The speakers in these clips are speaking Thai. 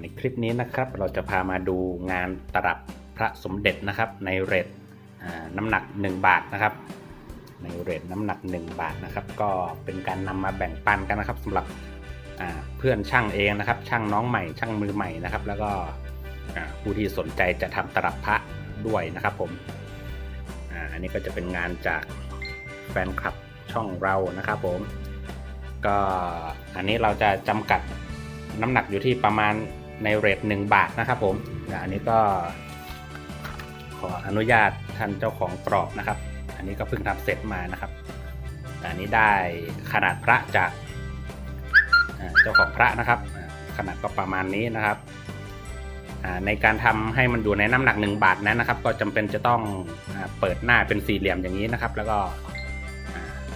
ในคลิปนี้นะครับเราจะพามาดูงานตลับพระสมเด็จนะครับ ในเรทน้ำหนัก 1 บาทนะครับ ในเรทน้ำหนัก 1 บาทนะครับ ก็เป็นการนำมาแบ่งปันกันนะครับสำหรับเพื่อนช่างเองนะครับ ช่างน้องใหม่ช่างมือใหม่นะครับ แล้วก็ผู้ที่สนใจจะทำตลับพระด้วยนะครับผมออันนี้ก็จะเป็นงานจากแฟนคลับช่องเรานะครับผมก็อันนี้เราจะจำกัดน้ำหนักอยู่ที่ประมาณ ในเรท1บาทนะครับผมอันนี้ก็ขออนุญาตท่านเจ้าของกรอบนะครับ อันนี้ก็เพิ่งทำเสร็จมานะครับ อันนี้ได้ขนาดพระจากเจ้าของพระนะครับ ขนาดก็ประมาณนี้นะครับในการทำให้มันอยู่ในน้ำหนัก 1 บาทนั้นนะครับ ก็จำเป็นจะต้องอเปิดหน้าเป็นสี่เหลี่ยมอย่างนี้นะครับ แล้วก็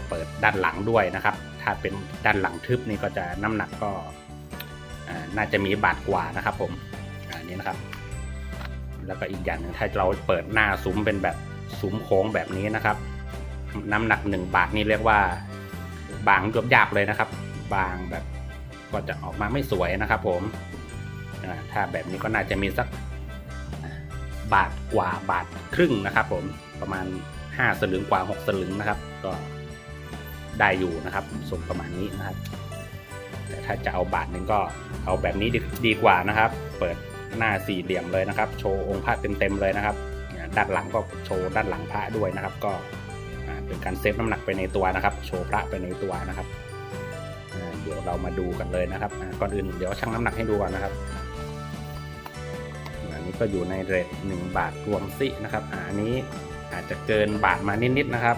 เปิดด้านหลังด้วยนะครับ ถ้าเป็นด้านหลังทึบนี่ก็จะน้ำหนักก็ น่าจะมีบาทกว่านะครับ ผมอันนี้นะครับ แล้วก็อีกอย่างหนึ่งถ้าเราเปิดหน้าซุ้มเป็นแบบซุ้มโค้งแบบนี้นะครับ น้ำหนัก 1 บาทนี่เรียกว่า บางยบยาบเลยนะครับ บางแบบก็จะออกมาไม่สวยนะครับ ผมถ้าแบบนี้ก็น่าจะมีสักบาทกว่าบาทครึ่งนะครับ ผมประมาณ 5 สลึงกว่า 6 สลึงนะครับ ก็ได้อยู่นะครับส่งประมาณนี้นะครับ แต่ถ้าจะเอาบาทหนึ่งก็เอาแบบนี้ดีดีกว่านะครับ เปิดหน้าสี่เหลี่ยมเลยนะครับ โชว์องค์พระเต็มๆเลยนะครับ ด้านหลังก็โชว์ด้านหลังพระด้วยนะครับ ก็เป็นการเซฟน้ำหนักไปในตัวนะครับ โชว์พระไปในตัวนะครับเดี๋ยวเรามาดูกันเลยนะครับก่อนอื่นเดี๋ยวชั่งน้ำหนักให้ดูก่อนนะครับอันนี้ก็อยู่ในเรท1บาทรวมซินะครับอันนี้อาจจะเกินบาทมานิดๆนะครับ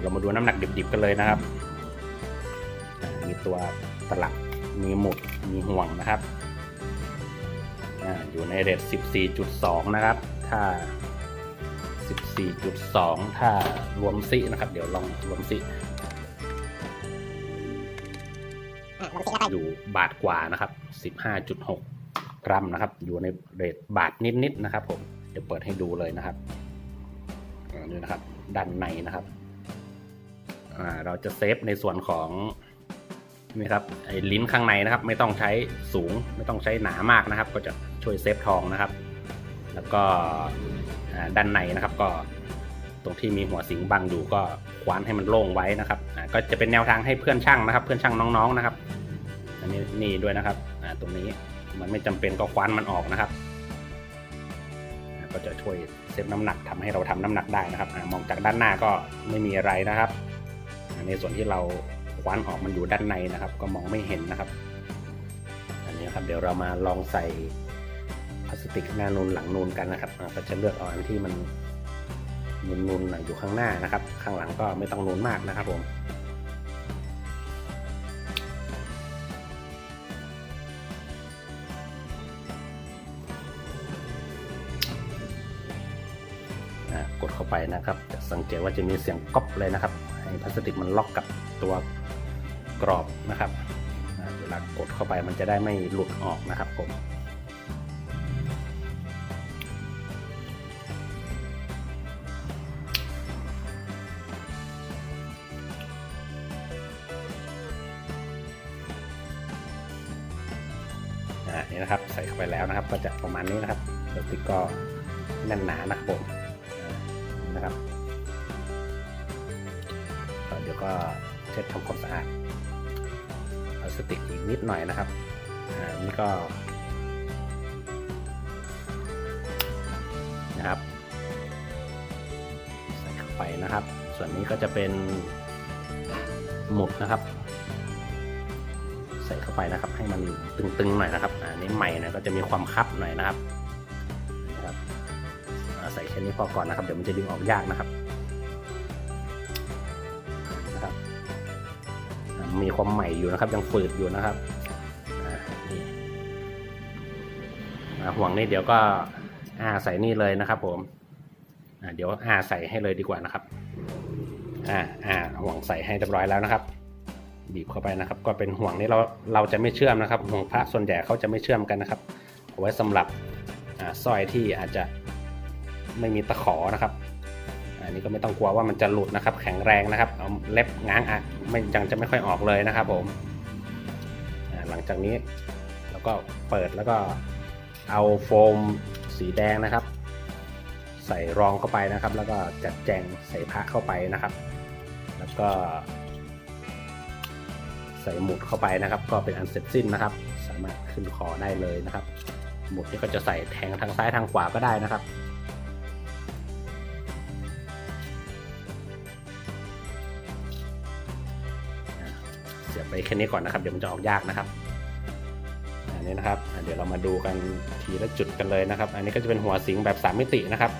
เรามาดูน้ำหนักดิบๆกันเลยนะครับ ตัวตลับมีหมุดมีห่วงนะครับออยู่ในเรท14.2 นะครับ ถ้า 14.2 ถ้ารวมซินะครับ เดี๋ยวลองรวมซิอยู่บาทกว่านะครับ 15.6 กรัมนะครับ อยู่ในเรทบาทนิดๆนะครับ ผม เดี๋ยวเปิดให้ดูเลยนะครับนี่นะครับ ด้านในนะครับ เราจะเซฟในส่วนของ นี่ครับไอ้ลิ้นข้างในนะครับ ไม่ต้องใช้สูง ไม่ต้องใช้หนามากนะครับ ก็จะช่วยเซฟทองนะครับ แล้วก็ด้านในนะครับก็ตรงที่มีหัวสิงบังอยู่ก็คว้านให้มันโล่งไว้นะครับก็จะเป็นแนวทางให้เพื่อนช่างนะครับ เพื่อนช่างน้องๆนะครับ อันนี้นี่ด้วยนะครับตรงนี้มันไม่จำเป็นก็คว้านมันออกนะครับ ก็จะช่วยเซฟน้ำหนักทำให้เราทำน้ำหนักได้นะครับอมองจากด้านหน้าก็ไม่มีอะไรนะครับ ในส่วนที่เรา คว้านออกมันอยู่ด้านในนะครับ ก็มองไม่เห็นนะครับ อันนี้ครับเดี๋ยวเรามาลองใส่พลาสติกหน้านูนหลังนูนกันนะครับก็จะเลือกเอาอันที่มันนูนๆอยู่ข้างหน้านะครับ ข้างหลังก็ไม่ต้องนูนมากนะครับผมกดเข้าไปนะครับจะสังเกตว่าจะมีเสียงก๊อบเลยนะครับ ให้พลาสติกมันล็อกกับ ตัวกรอบนะครับเวลากดเข้าไปมันจะได้ไม่หลุดออกนะครับผมอ่านี่นะครับใส่เข้าไปแล้วนะครับ ก็จะประมาณนี้นะครับสติกก็แน่นหนานะครับผมนะครับเดี๋ยวก็ เช็ดทำความสะอาดพลาสติกอีกนิดหน่อยนะครับอ่านี่ก็นะครับใส่เข้าไปนะครับ ส่วนนี้ก็จะเป็นหมุดนะครับ ใส่เข้าไปนะครับ ให้มันตึงๆหน่อยนะครับอันนี้ใหม่นะก็จะมีความคับหน่อยนะครับนะครับใส่แค่นี้พอก่อนนะครับ เดี๋ยวมันจะดึงออกยากนะครับ มีความใหม่อยู่นะครับ ยังฝืดอยู่นะครับห่วงนี่เดี๋ยวก็อาใส่นี่เลยนะครับ ผมเดี๋ยวอาใส่ให้เลยดีกว่านะครับอ่าอ่าห่วงใส่ให้เรียบร้อยแล้วนะครับ บีบเข้าไปนะครับ ก็เป็นห่วงนี้เราเราจะไม่เชื่อมนะครับ ห่วงพระส่วนใหญ่เขาจะไม่เชื่อมกันนะครับเอาไว้สำหรับสร้อยที่อาจจะไม่มีตะขอนะครับ อันนี้ก็ไม่ต้องกลัวว่ามันจะหลุดนะครับ แข็งแรงนะครับเอาเล็บง้างอะไม่ยังจะไม่ค่อยออกเลยนะครับผมหลังจากนี้เราแล้วก็เปิดแล้วก็เอาโฟมสีแดงนะครับ ใส่รองเข้าไปนะครับ แล้วก็จัดแจงใส่พระเข้าไปนะครับ แล้วก็ ใส่หมุดเข้าไปนะครับ ก็เป็นอันเสร็จสิ้นนะครับ สามารถขึ้นคอได้เลยนะครับ หมุดนี่ก็จะใส่แทงทางซ้ายทางขวาก็ได้นะครับ เสียบไปแค่นี้ก่อนนะครับเดี๋ยวมันจะออกยากนะครับอันนี้นะครับเดี๋ยวเรามาดูกันทีละจุดกันเลยนะครับ อันนี้ก็จะเป็นหัวสิงแบบ 3 มิตินะครับ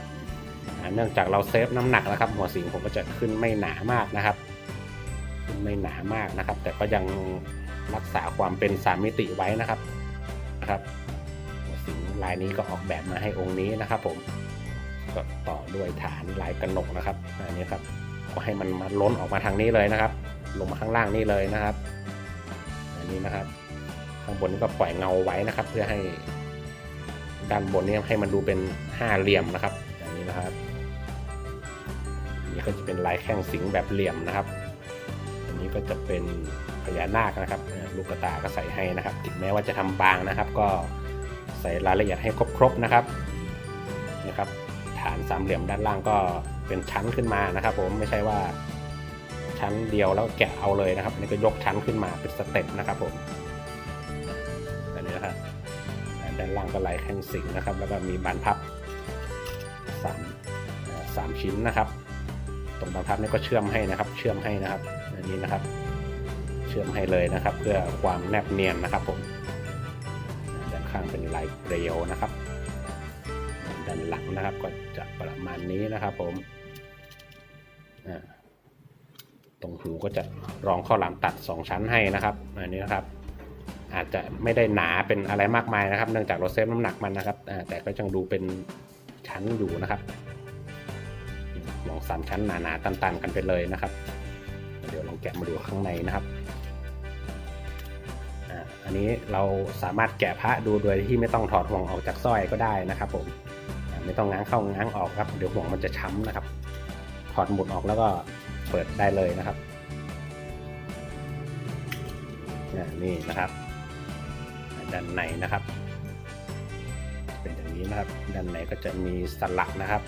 เนื่องจากเราเซฟน้ำหนักนะครับ หัวสิงผมก็จะขึ้นไม่หนามากนะครับขึ้นไม่หนามากนะครับ แต่ก็ยังรักษาความเป็น 3 มิติไว้นะครับนะครับหัวสิงลายนี้ก็ออกแบบมาให้องค์นี้นะครับ ผมก็ต่อด้วยฐานลายกระหนกนะครับอันนี้ครับก็ให้มันมาล้นออกมาทางนี้เลยนะครับ ลงมาข้างล่างนี่เลยนะครับ อันนี้นะครับ ข้างบนนี่ก็ปล่อยเงาไว้นะครับ เพื่อให้ด้านบนนี้ให้มันดูเป็นห้าเหลี่ยมนะครับอย่างนี้นะครับอันนี้ก็จะเป็นลายแข้งสิงแบบเหลี่ยมนะครับ อันนี้ก็จะเป็นพญานาคนะครับ ลูกกตาก็ใส่ให้นะครับ ถึงแม้ว่าจะทำบางนะครับ ก็ใส่รายละเอียดให้ครบๆนะครับนะครับ ฐานสามเหลี่ยมด้านล่างก็เป็นชั้นขึ้นมานะครับ ผมไม่ใช่ว่า ชั้นเดียวแล้วแกะเอาเลยนะครับอันนี้ก็ยกชั้นขึ้นมาเป็นสเต็ปนะครับผมอันนี้นะครับด้านล่างก็ลายแข้งสิงนะครับ แล้วก็มีบานพับสามสามชิ้นนะครับ ตรงบานพับนี่ก็เชื่อมให้นะครับ เชื่อมให้นะครับอันนี้นะครับ เชื่อมให้เลยนะครับ เพื่อความแนบเนียนนะครับผมด้านข้างเป็นลายเกลียวนะครับด้านหลังนะครับก็จะประมาณนี้นะครับผมอ่า ตรงหูก็จะรองข้าวหลามตัด 2 ชั้นให้นะครับอันนี้นะครับ อาจจะไม่ได้หนาเป็นอะไรมากมายนะครับ เนื่องจากเราเซฟน้ำหนักมันนะครับแต่ก็ยังดูเป็นชั้นอยู่นะครับมองสามชั้นหนาๆตันๆกันไปเลยนะครับ เดี๋ยวลองแกะมาดูข้างในนะครับอันนี้เราสามารถแกะพระดูโดยที่ไม่ต้องถอดห่วงออกจากสร้อยก็ได้นะครับผมไม่ต้องง้างเข้าง้างออกครับ เดี๋ยวห่วงมันจะช้ำนะครับ ถอดหมุดออกแล้วก็ เปิดได้เลยนะครับอ่านี่นะครับด้านในนะครับ เป็นอย่างนี้นะครับ ด้านในก็จะมีสลักนะครับ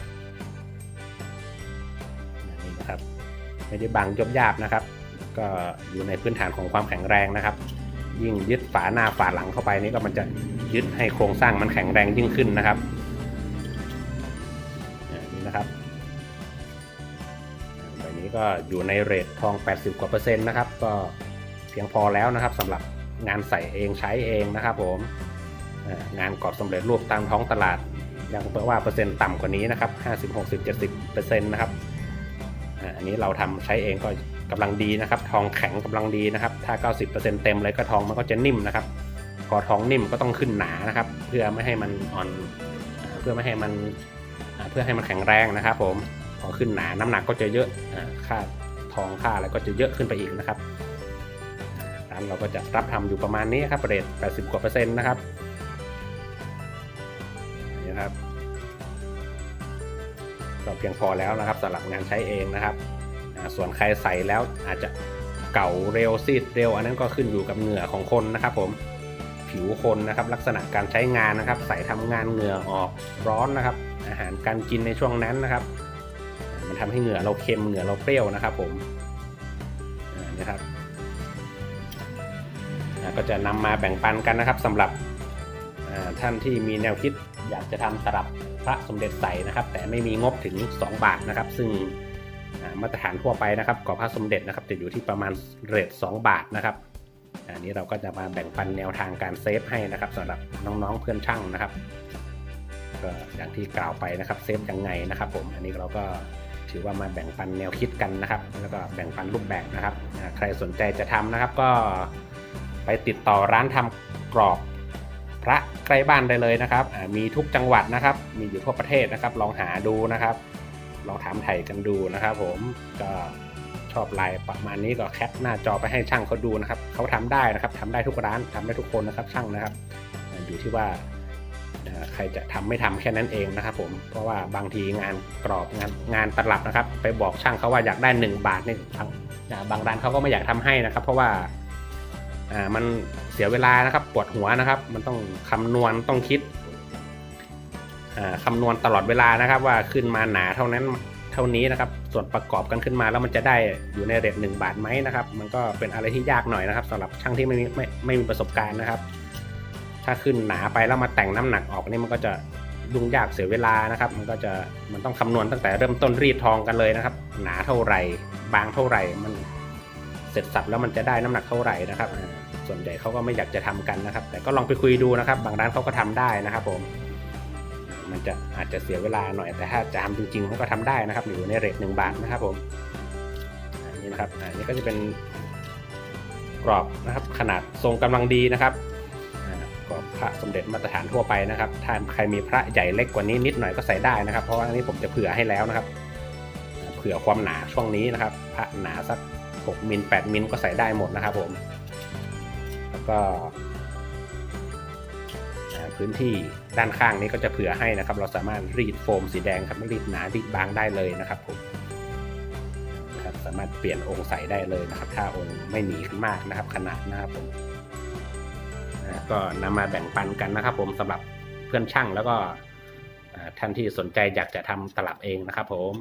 นี่นะครับ ไม่ได้บางยบยาบนะครับ ก็อยู่ในพื้นฐานของความแข็งแรงนะครับ ยิ่งยึดฝาหน้าฝาหลังเข้าไปนี่ก็มันจะยึดให้โครงสร้างมันแข็งแรงยิ่งขึ้นนะครับนี่นะครับ ก็อยู่ในเรททอง 80 กว่าเปอร์เซ็นต์นะครับ ก็เพียงพอแล้วนะครับสำหรับงานใส่เองใช้เองนะครับผมงานกรอบสำเร็จรูปตามท้องตลาดยังเปิดว่าเปอร์เซ็นต์ต่ำกว่านี้นะครับ 50 60 70เปอร์เซ็นต์นะครับอันนี้เราทำใช้เองก็กำลังดีนะครับ ทองแข็งกำลังดีนะครับ ถ้า 90%เต็มเลยก็ทองมันก็จะนิ่มนะครับพอทองนิ่มก็ต้องขึ้นหนานะครับ เพื่อไม่ให้มันอ่อน เพื่อไม่ให้มันเพื่อให้มันแข็งแรงนะครับผม พอขึ้นหนาน้ำหนักก็จะเยอะค่าทองค่าอะไรก็จะเยอะขึ้นไปอีกนะครับร้านเราก็จะรับทำอยู่ประมาณนี้ครับเรท80 กว่าเปอร์เซ็นต์นะครับนี่ครับก็เพียงพอแล้วนะครับสำหรับงานใช้เองนะครับ ส่วนใครใส่แล้วอาจจะเก่าเร็วซีดเร็ว อันนั้นก็ขึ้นอยู่กับเหงื่อของคนนะครับ ผมผิวคนนะครับ ลักษณะการใช้งานนะครับ ใส่ทำงานเหงื่อออกร้อนนะครับ อาหารการกินในช่วงนั้นนะครับ มันทำให้เหงื่อเราเค็มเหงื่อเราเปรี้ยวนะครับ ผมนะครับก็จะนำมาแบ่งปันกันนะครับสำหรับท่านที่มีแนวคิดอยากจะทำตลับพระสมเด็จใสนะครับ แต่ไม่มีงบถึง 2 บาทนะครับ ซึ่งมาตรฐานทั่วไปนะครับกรอพระสมเด็จนะครับจะอยู่ที่ประมาณเรท2บาทนะครับอันนี้เราก็จะมาแบ่งปันแนวทางการเซฟให้นะครับสำหรับน้องๆเพื่อนช่างนะครับก็อย่างที่กล่าวไปนะครับเซฟยังไงนะครับ ผมอันนี้เราก็ ถือว่ามาแบ่งปันแนวคิดกันนะครับ แล้วก็แบ่งปันรูปแบบนะครับ ใครสนใจจะทำนะครับ ก็ไปติดต่อร้านทำกรอบพระใกล้บ้านได้เลยนะครับ มีทุกจังหวัดนะครับ มีอยู่ทั่วประเทศนะครับ ลองหาดูนะครับ ลองถามไถ่กันดูนะครับผม ก็ชอบลายประมาณนี้ก็แคปหน้าจอไปให้ช่างเขาดูนะครับ เขาทำได้นะครับทำได้ทุกร้านทำได้ทุกคนนะครับ ช่างนะครับ อยู่ที่ว่า ใครจะทำไม่ทำแค่นั้นเองนะครับผมเพราะว่าบางทีงานกรอบงานงานตลับนะครับ ไปบอกช่างเขาว่าอยากได้ 1 บาทนี่ทางบางร้านเขาก็ไม่อยากทำให้นะครับ เพราะว่าอ่ามันเสียเวลานะครับปวดหัวนะครับ มันต้องคำนวณต้องคิดอ่าคำนวณตลอดเวลานะครับ ว่าขึ้นมาหนาเท่านั้นเท่านี้นะครับ ส่วนประกอบกันขึ้นมาแล้วมันจะได้อยู่ในเรทหนึ่งบาทไหมนะครับ มันก็เป็นอะไรที่ยากหน่อยนะครับสำหรับช่างที่ไม่มีไม่ไม่มีประสบการณ์นะครับ ถ้าขึ้นหนาไปแล้วมาแต่งน้ำหนักออกนี่มันก็จะยุ่งยากเสียเวลานะครับ มันก็จะมันต้องคำนวณตั้งแต่เริ่มต้นรีดทองกันเลยนะครับ หนาเท่าไหร่ บางเท่าไหร่ มันเสร็จสับแล้วมันจะได้น้ำหนักเท่าไหร่นะครับ ส่วนใหญ่เขาก็ไม่อยากจะทำกันนะครับ แต่ก็ลองไปคุยดูนะครับ บางร้านเขาก็ทำได้นะครับผมมันจะอาจจะเสียเวลาหน่อยแต่ถ้าจะทำจริงๆเขาก็ทำได้นะครับอยู่ในเรทหนึ่งบาทนะครับผมอันนี้นะครับอันนี้ก็จะเป็นกรอบนะครับขนาดทรงกำลังดีนะครับ อ่าพระสมเด็จมาตรฐานทั่วไปนะครับ ถ้าใครมีพระใหญ่เล็กกว่านี้นิดหน่อยก็ใส่ได้นะครับ เพราะว่าอันนี้ผมจะเผื่อให้แล้วนะครับ เผื่อความหนาช่วงนี้นะครับ พระหนาสัก 6มิล8มิลก็ใส่ได้หมดนะครับผม แล้วก็พื้นที่ด้านข้างนี้ก็จะเผื่อให้นะครับ เราสามารถรีดโฟมสีแดงครับรีดหนารีดบางได้เลยนะครับผมครับสามารถเปลี่ยนองค์ใส่ได้เลยนะครับ ถ้าองค์ไม่หนีขึ้นมากนะครับ ขนาดนะครับผม ก็นำมาแบ่งปันกันนะครับ ผมสำหรับเพื่อนช่างแล้วก็ท่านที่สนใจอยากจะทำตลับเองนะครับผม